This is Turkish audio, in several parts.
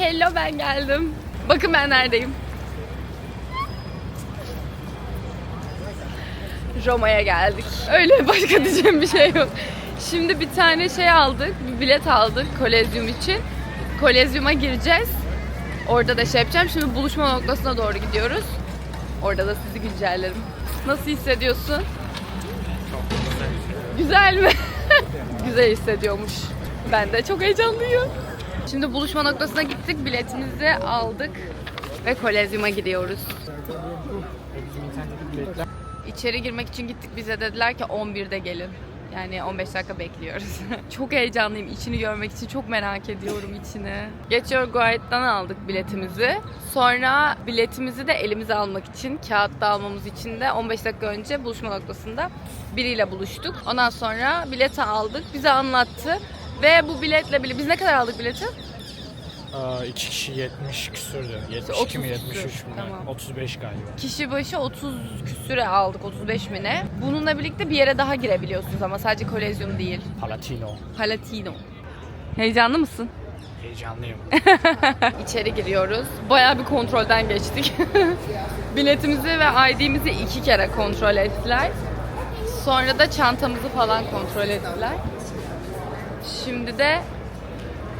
Hello ben geldim. Bakın ben neredeyim. Roma'ya geldik. Öyle başka diyeceğim bir şey yok. Şimdi bir tane şey aldık, bir bilet aldık Kolezyum için. Kolezyum'a gireceğiz. Orada da şey yapacağım. Şimdi buluşma noktasına doğru gidiyoruz. Orada da sizi güncellerim. Nasıl hissediyorsun? Güzel mi? Güzel hissediyormuş. Ben de çok heyecanlıyım. Şimdi buluşma noktasına gittik, biletimizi aldık ve Kolezyum'a gidiyoruz. İçeri girmek için gittik bize dediler ki 11'de gelin. Yani 15 dakika bekliyoruz. çok heyecanlıyım içini görmek için. Çok merak ediyorum içini. Geçiyor Guide'dan aldık biletimizi. Sonra biletimizi de elimize almak için, kağıtta almamız için de 15 dakika önce buluşma noktasında biriyle buluştuk. Ondan sonra bileti aldık. Bize anlattı. Ve bu biletle bile biz ne kadar aldık bileti? Aa, iki kişi 70 küsürdü. 72 30 mi 73 küsür, mü? tamam. 35 galiba. Kişi başı 30 küsüre aldık, 35 mi ne? Bununla birlikte bir yere daha girebiliyorsunuz ama sadece kolezyum değil. Palatino. Palatino. Heyecanlı mısın? Heyecanlıyım. İçeri giriyoruz. Bayağı bir kontrolden geçtik. Biletimizi ve ID'mizi iki kere kontrol ettiler. Sonra da çantamızı falan kontrol ettiler. Şimdi de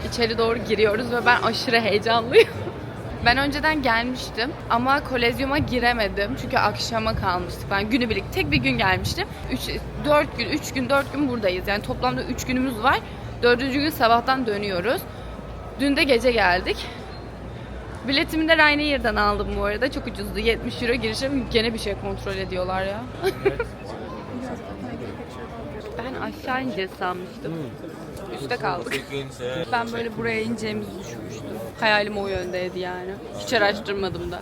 içeri doğru giriyoruz ve ben aşırı heyecanlıyım. Ben önceden gelmiştim ama kolezyuma giremedim çünkü akşama kalmıştık. Ben günübirlik tek bir gün gelmiştim. 3 4 gün, 3 gün, 4 gün buradayız. Yani toplamda 3 günümüz var. Dördüncü gün sabahtan dönüyoruz. Dün de gece geldik. Biletimi de Ryanair'dan aldım bu arada. Çok ucuzdu. 70 euro girişe gene bir şey kontrol ediyorlar ya. ben aşağı ineceğiz sanmıştım. Üste kaldık. Ben böyle buraya ineceğimizi düşünmüştüm. Hayalim o yöndeydi yani. Hiç araştırmadım da.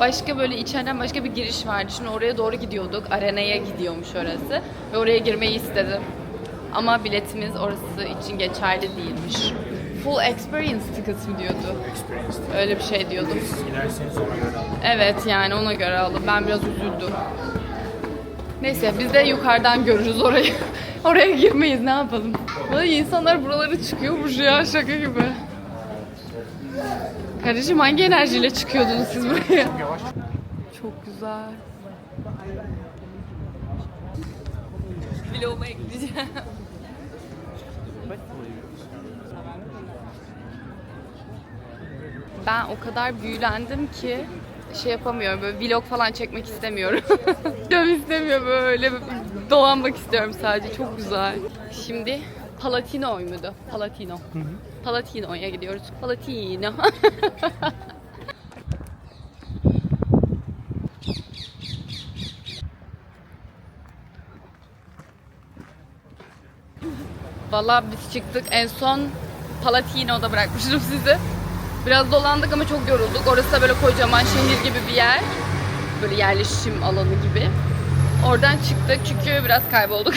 Başka böyle içeriden başka bir giriş vardı. Şimdi oraya doğru gidiyorduk. Arenaya gidiyormuş orası. Ve oraya girmeyi istedim. Ama biletimiz orası için geçerli değilmiş. Full experience ticket mi diyordu? Öyle bir şey diyordu. Siz giderseniz ona göre alın. Evet yani ona göre aldım. Ben biraz üzüldüm. Neyse biz de yukarıdan görürüz orayı. Oraya girmeyiz ne yapalım. Vallahi insanlar buraları çıkıyormuş ya şaka gibi. Kardeşim hangi enerjiyle çıkıyordunuz siz buraya? Çok güzel. Vloguma ekleyeceğim. Ben o kadar büyülendim ki şey yapamıyorum böyle vlog falan çekmek istemiyorum. Canım istemiyor böyle dolanmak istiyorum sadece çok güzel. Şimdi Palatino muydu? Palatino. Palatino'ya gidiyoruz. Palatino. Vallahi biz çıktık en son Palatino'da bırakmıştım sizi. Biraz dolandık ama çok yorulduk. Orası da böyle kocaman şehir gibi bir yer. Böyle yerleşim alanı gibi. Oradan çıktık çünkü biraz kaybolduk.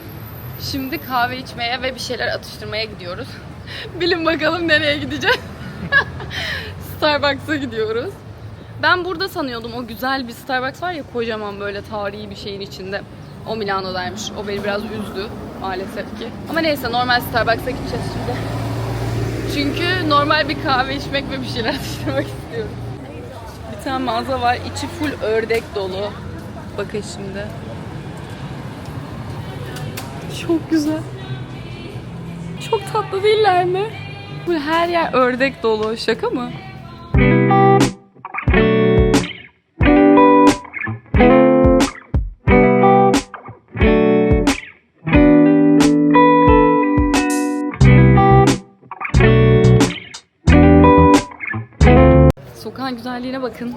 Şimdi kahve içmeye ve bir şeyler atıştırmaya gidiyoruz. Bilin bakalım nereye gideceğiz. Starbucks'a gidiyoruz. Ben burada sanıyordum o güzel bir Starbucks var ya kocaman böyle tarihi bir şeyin içinde. O Milano'daymış. O beni biraz üzdü maalesef ki. Ama neyse normal Starbucks'a gideceğiz şimdi. Çünkü normal bir kahve içmek ve bir şeyler atıştırmak istiyorum. Bir tane mağaza var. içi full ördek dolu. Bakın şimdi. Çok güzel. Çok tatlı değiller mi? Bu her yer ördek dolu. Şaka mı? Sokağın güzelliğine bakın.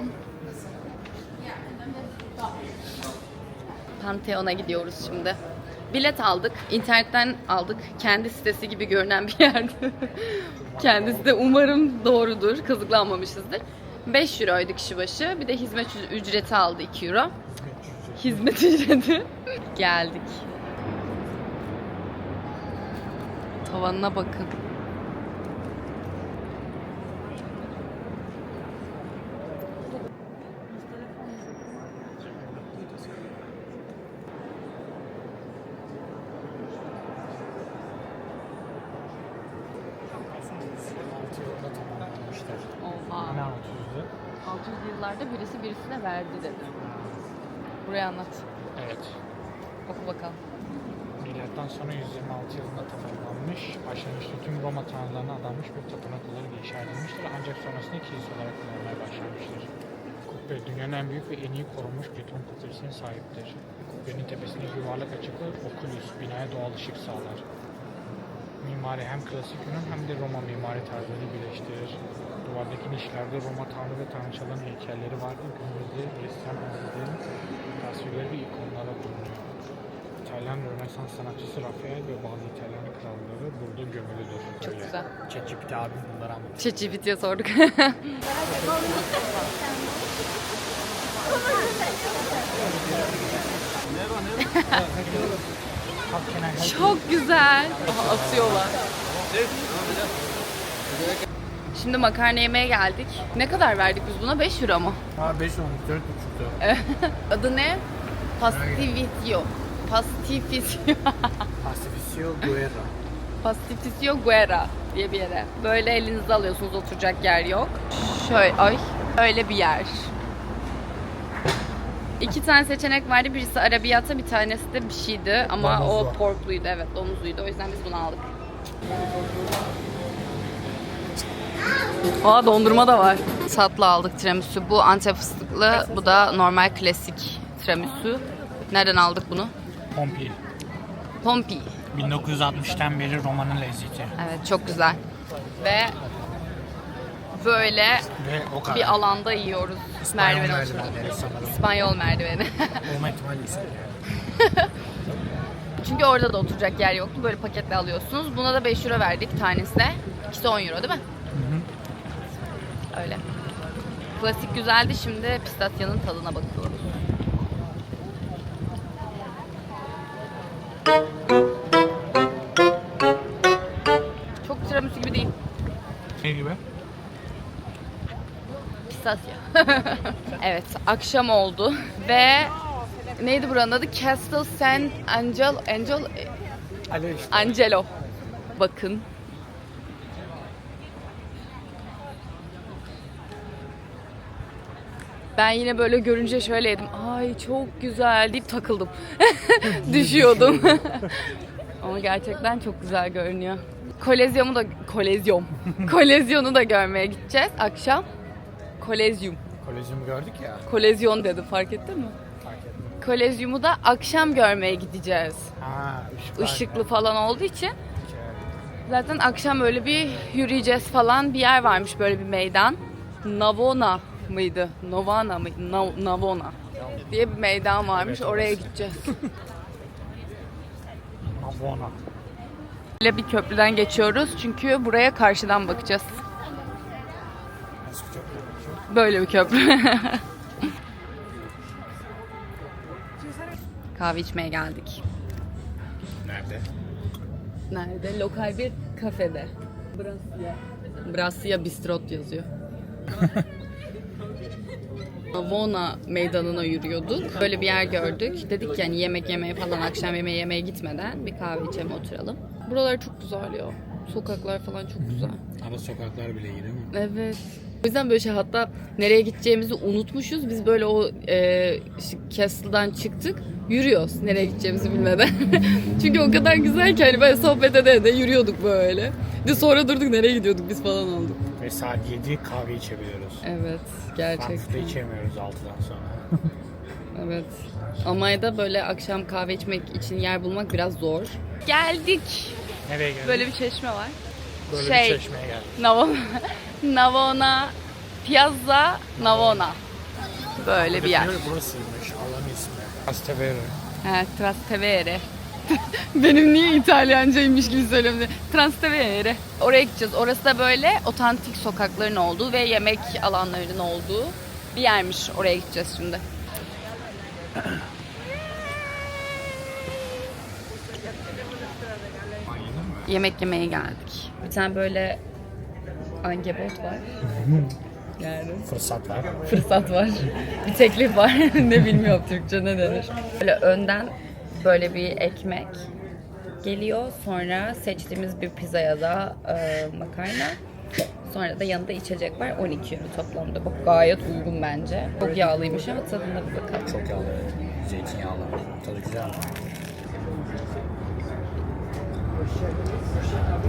Pantheon'a gidiyoruz şimdi. Bilet aldık. internetten aldık. Kendi sitesi gibi görünen bir yerde. Kendisi de umarım doğrudur. Kazıklanmamışızdır. 5 euroydu kişi başı. Bir de hizmet ücreti aldı 2 euro. Hizmet ücreti. Geldik. Tavanına bakın. 600 yıllarda birisi birisine verdi dedi. Buraya anlat. Evet. Oku bakalım. Milattan sonra 126 yılında tamamlanmış, başlangıçta tüm Roma tanrılarına adanmış bir tapınak olarak inşa edilmiştir. Ancak sonrasında kilise olarak kullanılmaya başlanmıştır. Kubbe dünyanın en büyük ve en iyi korunmuş beton kubbesine sahiptir. Kubbenin tepesindeki yuvarlak açıklığı okulus, binaya doğal ışık sağlar. Mimari hem klasik Yunan hem de Roma mimari tarzları birleştirir. Duvardaki nişlerde Roma tanrı ve tanrıçaların heykelleri vardır. Günümüzde Hristiyan azizerin tasvirleri ve ikonlara bulunuyor. İtalyan Rönesans sanatçısı Rafael ve bazı İtalyan kralları burada gömülüdür. Çok Böyle. güzel. ChatGPT abim bunları anlatıyor. ChatGPT'ye sorduk. Çok güzel. Aha, atıyorlar. Şimdi makarna yemeye geldik. Ne kadar verdik biz buna? 5 euro mu? Aa 5 olmuş, 4,5'tu. Adı ne? Pastivitio. Pastifisio. Pacificio Guerra. Pastifisio Guerra diye bir yere. Böyle elinize alıyorsunuz oturacak yer yok. Şöyle ay öyle bir yer. İki tane seçenek vardı. Birisi arabiyata, bir tanesi de bir şeydi. Ama o Domuzlu. porkluydu. Evet, domuzluydu. O yüzden biz bunu aldık. Aa dondurma da var. Tatlı aldık tiramisu. Bu antep fıstıklı, bu da normal klasik tiramisu. Nereden aldık bunu? Pompei. Pompi. 1960'tan beri Roma'nın lezzeti. Evet çok güzel. Ve böyle Ve o kadar. bir alanda yiyoruz. Merdiven İspanyol merdivenleri sanırım. İspanyol merdiveni. Olma ihtimali yani. Çünkü orada da oturacak yer yoktu. Böyle paketle alıyorsunuz. Buna da 5 euro verdik tanesine. İkisi 10 euro değil mi? Öyle. Klasik güzeldi. Şimdi pistasya'nın tadına bakıyoruz. Çok tiramisu gibi değil. Ne gibi? Pistasya. evet, akşam oldu ve neydi buranın adı? Castle San Angel Angel. Angelo. Bakın. Ben yine böyle görünce şöyleydim. Ay çok güzel deyip takıldım. Düşüyordum. Ama gerçekten çok güzel görünüyor. Kolezyumu da kolezyum. Kolezyonu da görmeye gideceğiz akşam. Kolezyum. Kolezyumu gördük ya. Kolezyon dedim fark ettin mi? Fark ettim. Kolezyumu da akşam görmeye gideceğiz. Ha, ışıklar. Işıklı falan olduğu için. Zaten akşam böyle bir yürüyeceğiz falan bir yer varmış böyle bir meydan. Navona mıydı? Novana mıydı? Nav- Navona diye bir meydan varmış. Oraya gideceğiz. Abona. Böyle bir köprüden geçiyoruz çünkü buraya karşıdan bakacağız. Nasıl. Böyle bir köprü. Kahve içmeye geldik. Nerede? Nerede? Lokal bir kafede. Brasya. Brasya Bistrot yazıyor. Vona meydanına yürüyorduk. Böyle bir yer gördük. Dedik yani yemek yemeye falan akşam yemeği yemeye gitmeden bir kahve içelim oturalım. Buralar çok güzel ya. Sokaklar falan çok güzel. Ara sokaklar bile iyi değil mi? Evet. O yüzden böyle şey hatta nereye gideceğimizi unutmuşuz. Biz böyle o e, Castle'dan çıktık. Yürüyoruz nereye gideceğimizi bilmeden. Çünkü o kadar güzel ki hani böyle sohbet ede de yürüyorduk böyle. De sonra durduk nereye gidiyorduk biz falan olduk. Ve saat 7 kahve içebiliyoruz. Evet Frankfurt'ta gerçekten. içemiyoruz 6'dan sonra. Evet. Almanya'da böyle akşam kahve içmek için yer bulmak biraz zor. Geldik. Nereye geldik? Böyle bir çeşme var. Böyle şey- bir çeşmeye geldik. Navona, Navona, Piazza Navona. Böyle bir yer. Burasıymış alan ismi. Trastevere. Evet, Trastevere. Benim niye İtalyancaymış gibi söylüyorum. Trastevere. Oraya gideceğiz. Orası da böyle otantik sokakların olduğu ve yemek alanlarının olduğu bir yermiş. Oraya gideceğiz şimdi. Yemek yemeye geldik. Bir tane böyle angebot var. Yani Fırsat var. fırsat var. Bir teklif var. ne bilmiyorum Türkçe ne denir. Böyle önden böyle bir ekmek geliyor. Sonra seçtiğimiz bir pizza ya da e, makarna. Sonra da yanında içecek var 12 euro toplamda. Bak gayet uygun bence. Çok yağlıymış ama tadına bir bakalım. Çok yağlı. Zeytinyağlı. Tadı güzel.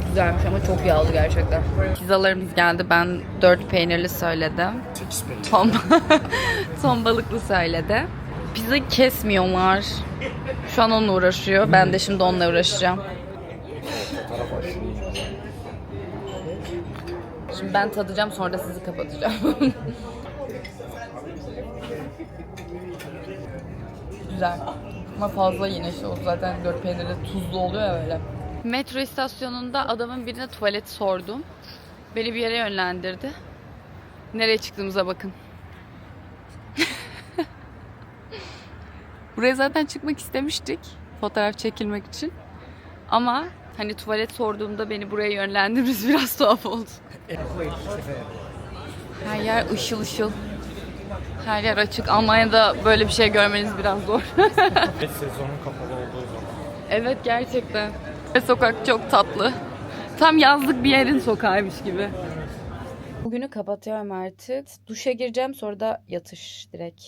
Güzelmiş ama çok yağlı gerçekten. Pizzalarımız geldi. Ben 4 peynirli söyledim. Ton, ton balıklı söyledi. Pizza kesmiyorlar. Şu an onunla uğraşıyor. Ben de şimdi onunla uğraşacağım. Şimdi ben tadacağım sonra da sizi kapatacağım. Güzel. Ama fazla yine şey oldu. Zaten dört peynirli tuzlu oluyor ya öyle. Metro istasyonunda adamın birine tuvalet sordum. Beni bir yere yönlendirdi. Nereye çıktığımıza bakın. Buraya zaten çıkmak istemiştik. Fotoğraf çekilmek için. Ama hani tuvalet sorduğumda beni buraya yönlendirmesi biraz tuhaf oldu. Her yer ışıl ışıl. Her yer açık. Almanya'da böyle bir şey görmeniz biraz zor. Ve sezonun kapalı olduğu zaman. evet gerçekten. Ve sokak çok tatlı. Tam yazlık bir yerin sokağıymış gibi. Bugünü kapatıyorum artık. Duşa gireceğim sonra da yatış direkt.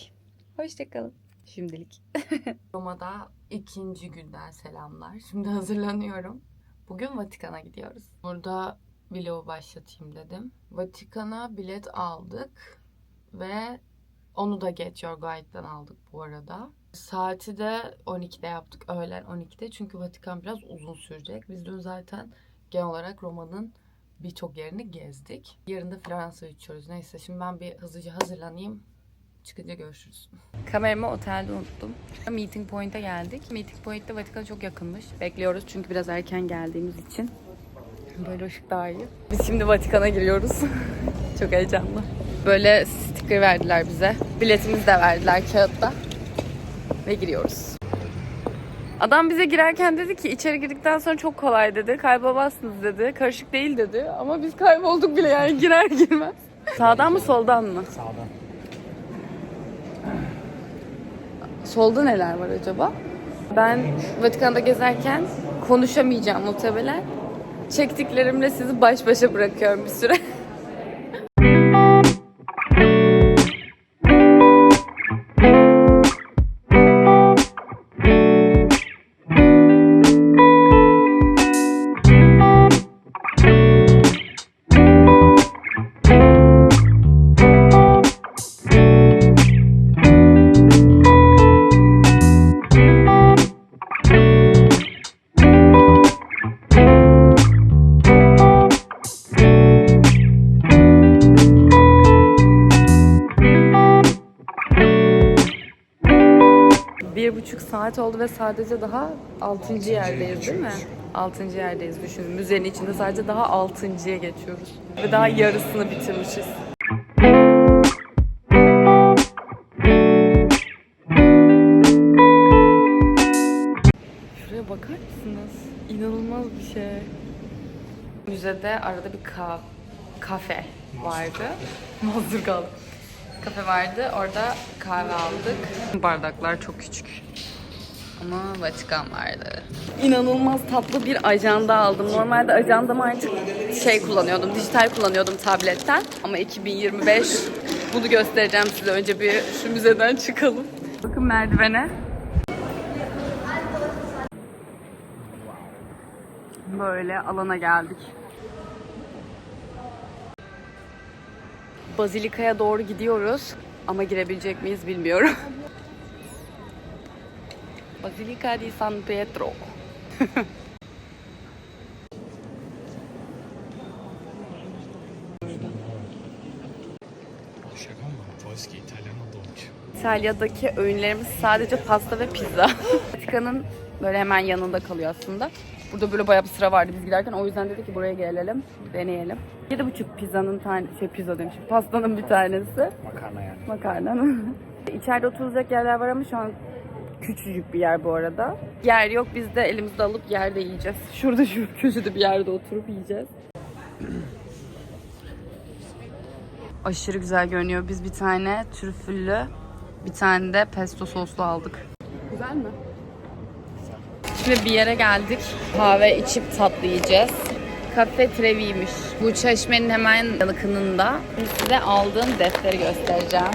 Hoşçakalın. Şimdilik. Roma'da ikinci günden selamlar. Şimdi hazırlanıyorum. Bugün Vatikan'a gidiyoruz. Burada vlogu başlatayım dedim. Vatikan'a bilet aldık ve onu da Get Your Guide'dan aldık bu arada. Saati de 12'de yaptık. Öğlen 12'de. Çünkü Vatikan biraz uzun sürecek. Biz dün zaten genel olarak Roma'nın birçok yerini gezdik. Yarın da Fransa uçuyoruz. Neyse şimdi ben bir hızlıca hazırlanayım. Çıkınca görüşürüz. Kameramı otelde unuttum. Meeting Point'e geldik. Meeting Point'te Vatikan çok yakınmış. Bekliyoruz çünkü biraz erken geldiğimiz için. Böyle ışık daha iyi. Biz şimdi Vatikan'a giriyoruz. çok heyecanlı. Böyle sticker verdiler bize. Biletimizi de verdiler kağıtta. Ve giriyoruz. Adam bize girerken dedi ki içeri girdikten sonra çok kolay dedi. Kaybolmazsınız dedi. Karışık değil dedi. Ama biz kaybolduk bile yani girer girmez. Sağdan mı soldan mı? Sağdan. Solda neler var acaba? Ben Vatikan'da gezerken konuşamayacağım muhtemelen. Çektiklerimle sizi baş başa bırakıyorum bir süre. saat oldu ve sadece daha altıncı yerdeyiz değil mi? Altıncı yerdeyiz düşünün. Müzenin içinde sadece daha altıncıya geçiyoruz. Ve daha yarısını bitirmişiz. Şuraya bakar mısınız? İnanılmaz bir şey. Müzede arada bir ka kafe vardı. Mazurgal. Kafe vardı. Orada kahve aldık. Bardaklar çok küçük. Ama Vatikan vardı. İnanılmaz tatlı bir ajanda aldım. Normalde ajandamı artık şey kullanıyordum, dijital kullanıyordum tabletten. Ama 2025 bunu göstereceğim size. Önce bir şu müzeden çıkalım. Bakın merdivene. Böyle alana geldik. Bazilika'ya doğru gidiyoruz. Ama girebilecek miyiz bilmiyorum. Basilica di San Pietro. Şaka mı? Polski, İtalyan olmuş. İtalya'daki öğünlerimiz sadece pasta ve pizza. Vatikan'ın böyle hemen yanında kalıyor aslında. Burada böyle bayağı bir sıra vardı biz giderken. O yüzden dedik ki buraya gelelim, deneyelim. 7,5 pizzanın tane, şey pizza demişim, pastanın bir tanesi. Makarna yani. Makarnanın. İçeride oturacak yerler var ama şu an küçücük bir yer bu arada. Yer yok biz de elimizde alıp yerde yiyeceğiz. Şurada şu köşede bir yerde oturup yiyeceğiz. Aşırı güzel görünüyor. Biz bir tane trüfüllü, bir tane de pesto soslu aldık. Güzel mi? Şimdi bir yere geldik. Kahve içip tatlı yiyeceğiz. Cafe Trevi'ymiş. Bu çeşmenin hemen yakınında. Size aldığım defteri göstereceğim.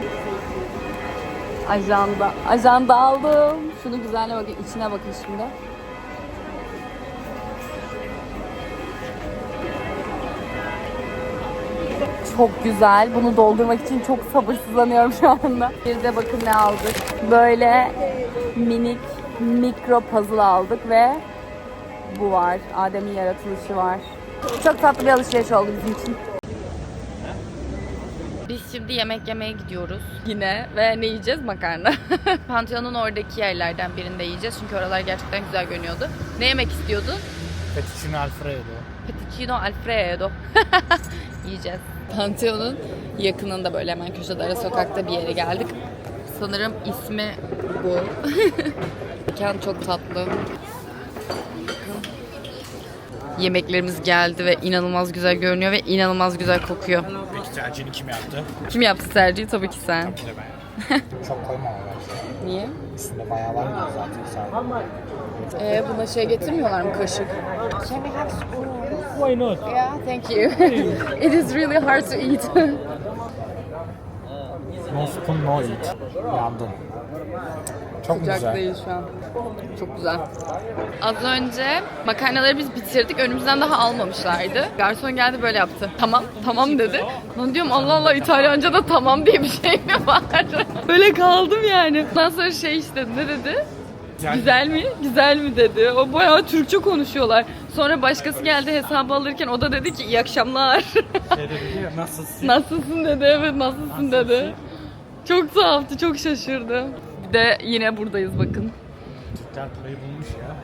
Ajanda. Ajanda aldım. Şunu güzelce bakın. içine bakın şimdi. Çok güzel. Bunu doldurmak için çok sabırsızlanıyorum şu anda. Bir de bakın ne aldık. Böyle minik mikro puzzle aldık ve bu var. Adem'in yaratılışı var. Çok tatlı bir alışveriş oldu bizim için. Biz şimdi yemek yemeye gidiyoruz yine ve ne yiyeceğiz? Makarna. Pantheon'un oradaki yerlerden birinde yiyeceğiz çünkü oralar gerçekten güzel görünüyordu. Ne yemek istiyordun? Fettuccine Alfredo. Fettuccino Alfredo. Yiyeceğiz. Pantheon'un yakınında böyle hemen köşede ara sokakta bir yere geldik. Sanırım ismi bu. Mekan çok tatlı. Yemeklerimiz geldi ve inanılmaz güzel görünüyor ve inanılmaz güzel kokuyor. Peki tercihini kim yaptı? Kim yaptı tercihi? Tabii ki sen. Bir de ben. Çok koyma ama bence. Niye? Üstünde bayağı var ya zaten sen. Ee, buna şey getirmiyorlar mı kaşık? Why not? Yeah, thank you. It is really hard to eat. No spoon no eat. Yandın. Çok Sıcak güzel. değil şu an. Çok güzel. Az önce makarnaları biz bitirdik. Önümüzden daha almamışlardı. Garson geldi böyle yaptı. Tamam, tamam dedi. Lan diyorum Allah Allah İtalyanca da tamam diye bir şey mi var? böyle kaldım yani. Ondan sonra şey işte ne dedi? Güzel. Güzel mi? Güzel mi dedi. O bayağı Türkçe konuşuyorlar. Sonra başkası geldi hesabı alırken o da dedi ki iyi akşamlar. Şey dedi nasılsın? Nasılsın dedi. Evet nasılsın dedi. Çok tuhaftı. Çok şaşırdım. Bir de yine buradayız bakın. Türkler burayı bulmuş ya.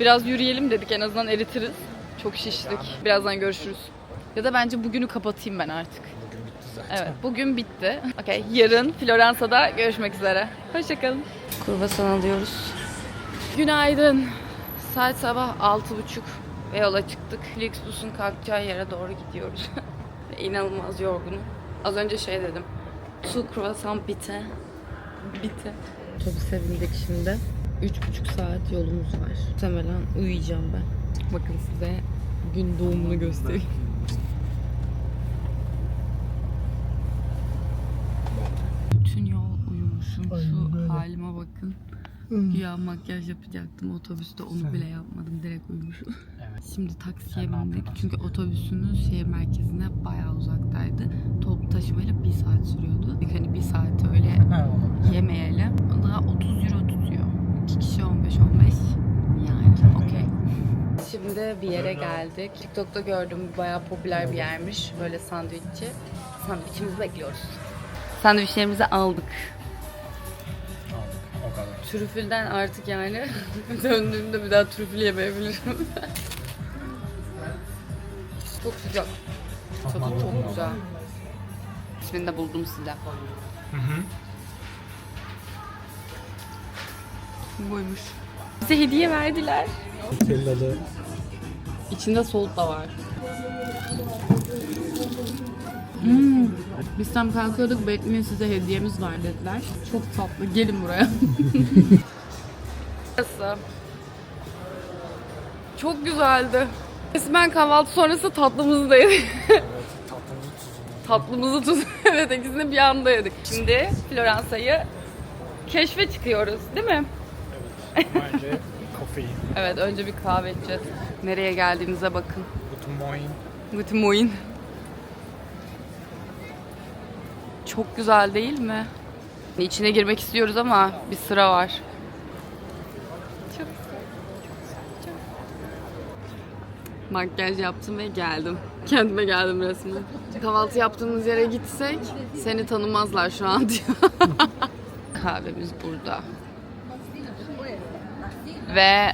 Biraz yürüyelim dedik en azından eritiriz. Çok şiştik. Birazdan görüşürüz. Ya da bence bugünü kapatayım ben artık. Bugün bitti zaten. Evet bugün bitti. Okey yarın Floransa'da görüşmek üzere. Hoşçakalın. Kurbasan alıyoruz. Günaydın. Saat sabah 6.30 ve yola çıktık. Flixbus'un kalkacağı yere doğru gidiyoruz. İnanılmaz yorgunum. Az önce şey dedim. Su kruvasan bite. Bite. Otobüse bindik şimdi. Üç buçuk saat yolumuz var. Muhtemelen uyuyacağım ben. Bakın size gün doğumunu göstereyim. Bütün yol uyumuşum. Şu halime bakın. Güya makyaj yapacaktım otobüste onu bile yapmadım. Direkt uyumuşum. Evet. Şimdi taksiye bindik. Çünkü otobüsümüz şehir merkezine bayağı uzaktaydı. Toplu taşımayla bir saat sürüyordu. Hani bir saat öyle Ha, olabilir. yemeyelim. Daha 30 euro tutuyor. 2 kişi 15-15. Yani okey. Şimdi bir yere geldik. TikTok'ta gördüm bayağı popüler bir yermiş. Böyle sandviççi. Sandviçimizi bekliyoruz. Sandviçlerimizi aldık. Aldık. O kadar. Trüfülden artık yani döndüğümde bir daha trüfül yemeyebilirim. çok sıcak. Tadı çok güzel. İsmini de buldum size. Hı hı. Buymuş. Bize hediye verdiler. Tellalı. İçinde soğuk da var. Hmm. Biz tam kalkıyorduk bekleyin size hediyemiz var dediler. Çok tatlı gelin buraya. Burası. Çok güzeldi. Resmen kahvaltı sonrası tatlımızı da yedik. Tatlımızı tuzunu. tatlımızı evet ikisini bir anda yedik. Şimdi Floransa'yı keşfe çıkıyoruz değil mi? Önce kofein. Evet önce bir kahve içeceğiz. Nereye geldiğimize bakın. Guten Morgen. Guten Morgen. Çok güzel değil mi? İçine girmek istiyoruz ama bir sıra var. Çok güzel. Çok Makyaj yaptım ve geldim. Kendime geldim resmen. Kahvaltı yaptığımız yere gitsek seni tanımazlar şu an diyor. Kahvemiz burada. Ve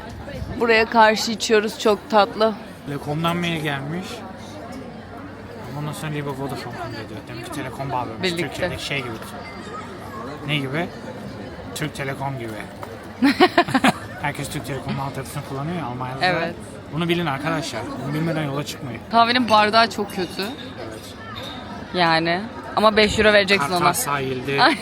buraya karşı içiyoruz çok tatlı. Telekom'dan mail gelmiş. Ondan sonra Libre Vodafone diyor. Demek ki Telekom bağlamış. Birlikte. Türkiye'deki şey gibi. Ne gibi? Türk Telekom gibi. Herkes Türk Telekom'un altyapısını kullanıyor ya Almanya'da. Evet. Bunu bilin arkadaşlar. Bunu bilmeden yola çıkmayın. Kahvenin bardağı çok kötü. Evet. Yani. Ama 5 euro vereceksin Kartal ona. sahilde.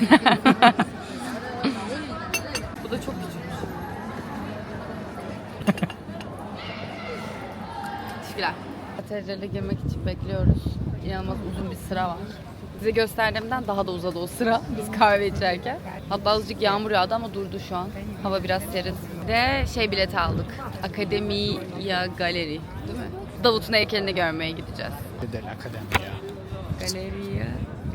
Katedrale girmek için bekliyoruz. İnanılmaz uzun bir sıra var. Size gösterdiğimden daha da uzadı o sıra biz kahve içerken. Hatta azıcık yağmur yağdı ama durdu şu an. Hava biraz serin. De şey bileti aldık. Akademiya Galeri değil mi? Davut'un heykelini görmeye gideceğiz. Del akademi ya. Galeriye.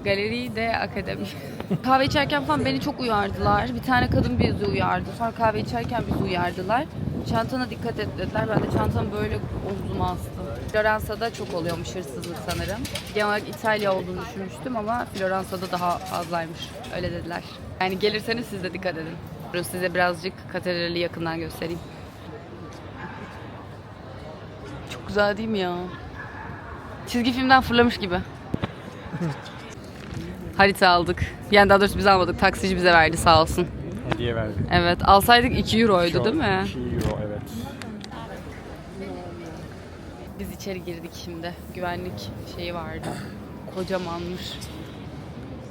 Galeri de akademi. kahve içerken falan beni çok uyardılar. Bir tane kadın bizi uyardı. Sonra kahve içerken bizi uyardılar. Çantana dikkat et dediler. Ben de çantamı böyle omzuma astım. Floransa'da çok oluyormuş hırsızlık sanırım. Genel olarak İtalya olduğunu düşünmüştüm ama Floransa'da daha fazlaymış. Öyle dediler. Yani gelirseniz siz de dikkat edin. Size birazcık katedrali yakından göstereyim. Çok güzel değil mi ya? Çizgi filmden fırlamış gibi. Harita aldık. Yani daha doğrusu biz almadık. Taksici bize verdi sağ olsun. Hediye verdi. Evet alsaydık 2 euroydu değil mi? 2 euro evet. Biz içeri girdik şimdi. Güvenlik şeyi vardı. Kocamanmış.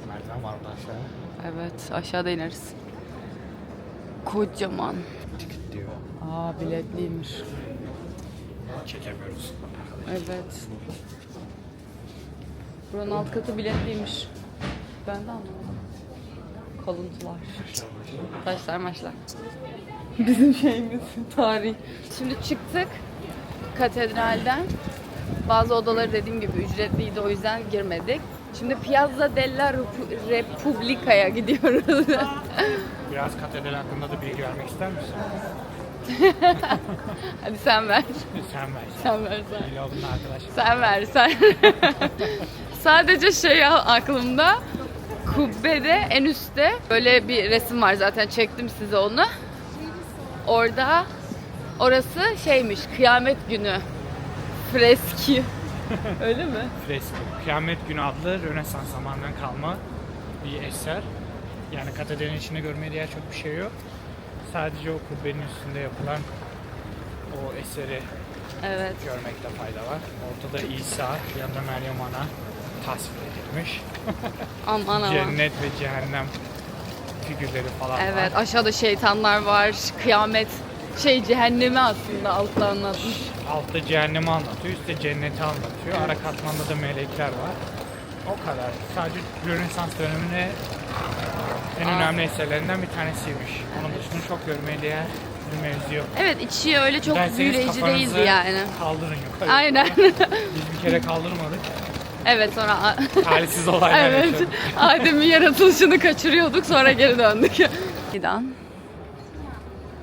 Merdiven var burada aşağıya. Evet aşağıda ineriz. Kocaman. Ticket diyor. Aa biletliymiş. Çekemiyoruz. Evet. Buranın alt katı biletliymiş. Ben de anlamadım. Kalıntılar. Taşlar maçlar. Bizim şeyimiz tarih. Şimdi çıktık katedralden. Bazı odaları dediğim gibi ücretliydi o yüzden girmedik. Şimdi Piazza della Repu- Repubblica'ya gidiyoruz. Biraz katedral hakkında da bilgi vermek ister misin? Hadi sen ver. Sen ver. Sen ver sen. İyi oldun arkadaş. Sen ver sen. Sadece şey aklımda kubbede en üstte böyle bir resim var zaten çektim size onu. Orada orası şeymiş kıyamet günü freski. Öyle mi? Fresko. Kıyamet Günü adlı Rönesans zamanından kalma bir eser. Yani katedralin içinde görmeye değer çok bir şey yok. Sadece o kubbenin üstünde yapılan o eseri Evet. görmekte fayda var. Ortada İsa, yanında Meryem Ana tasvir edilmiş. Aman aman. Cennet ve cehennem figürleri falan Evet var. aşağıda şeytanlar var. Kıyamet şey cehennemi aslında altta anlatmış. Altta cehennemi anlatıyor, üstte cenneti anlatıyor. Ara katmanda da melekler var. O kadar. Sadece Rönesans dönemine en önemli eserlerinden bir tanesiymiş. Onun dışında çok görmeye değer bir mevzu yok. Evet içi öyle çok büyüleyici kafanızı değildi yani. Kaldırın yukarı. Aynen. Biz bir kere kaldırmadık. evet sonra Talihsiz olaylar Evet. yaşadık. Adem'in yaratılışını kaçırıyorduk sonra geri döndük. Fidan.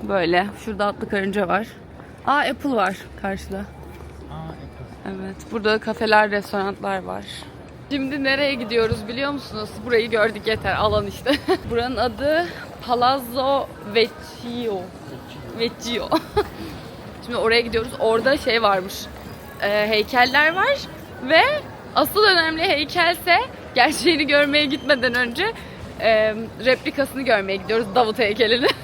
Böyle. Şurada atlı karınca var. Aa Apple var karşıda. Aa, Apple. Evet. Burada kafeler, restoranlar var. Şimdi nereye gidiyoruz biliyor musunuz? Burayı gördük yeter. Alan işte. Buranın adı Palazzo Vecchio. Vecchio. Şimdi oraya gidiyoruz. Orada şey varmış. e, heykeller var ve asıl önemli heykelse gerçeğini görmeye gitmeden önce e, replikasını görmeye gidiyoruz. Davut heykelini.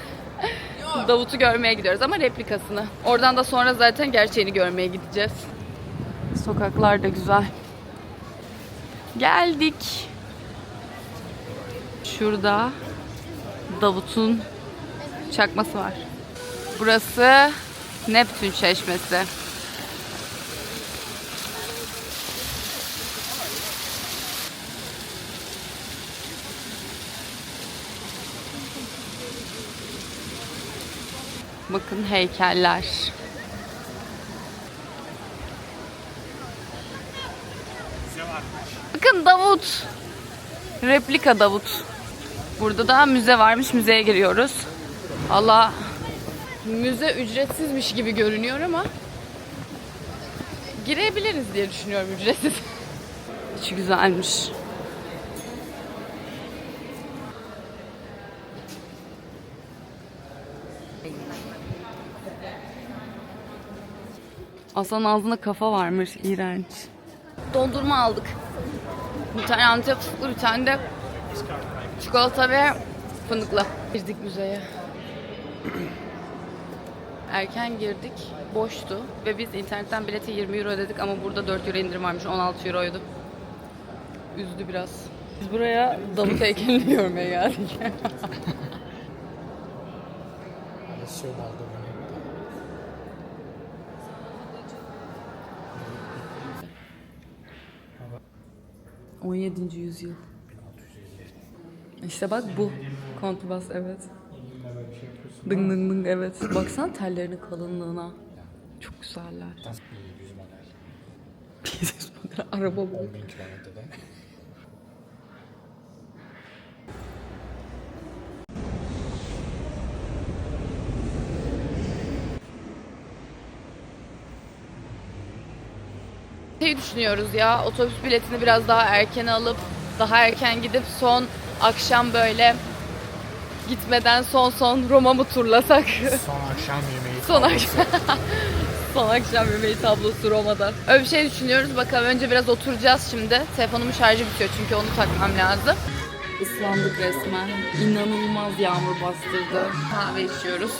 Davut'u görmeye gidiyoruz ama replikasını. Oradan da sonra zaten gerçeğini görmeye gideceğiz. Sokaklar da güzel. Geldik. Şurada Davut'un çakması var. Burası Neptün Çeşmesi. Bakın heykeller. Bakın Davut. Replika Davut. Burada da müze varmış. Müzeye giriyoruz. Allah müze ücretsizmiş gibi görünüyor ama girebiliriz diye düşünüyorum ücretsiz. İçi güzelmiş. Aslan ağzında kafa varmış. iğrenç. Dondurma aldık. Bir tane antep fıstıklı, bir tane de çikolata ve fındıklı. Girdik müzeye. Erken girdik, boştu ve biz internetten bileti 20 euro ödedik ama burada 4 euro indirim varmış, 16 euroydu. Üzdü biraz. Biz buraya Davut heykelini görmeye geldik. 17. yüzyıl. İşte bak bu. Kontrbas evet. Dıng dıng dıng evet. Baksana tellerinin kalınlığına. Çok güzeller. 100 model. Pieces model araba bu. 10 bin kilometrede. Şey düşünüyoruz ya otobüs biletini biraz daha erken alıp daha erken gidip son akşam böyle gitmeden son son Roma mı turlasak? Son akşam yemeği. son tablosu. akşam. son akşam yemeği tablosu Roma'da. Öyle bir şey düşünüyoruz. Bakalım önce biraz oturacağız şimdi. Telefonumun şarjı bitiyor çünkü onu takmam lazım. Islandık resmen. İnanılmaz yağmur bastırdı. Kahve içiyoruz.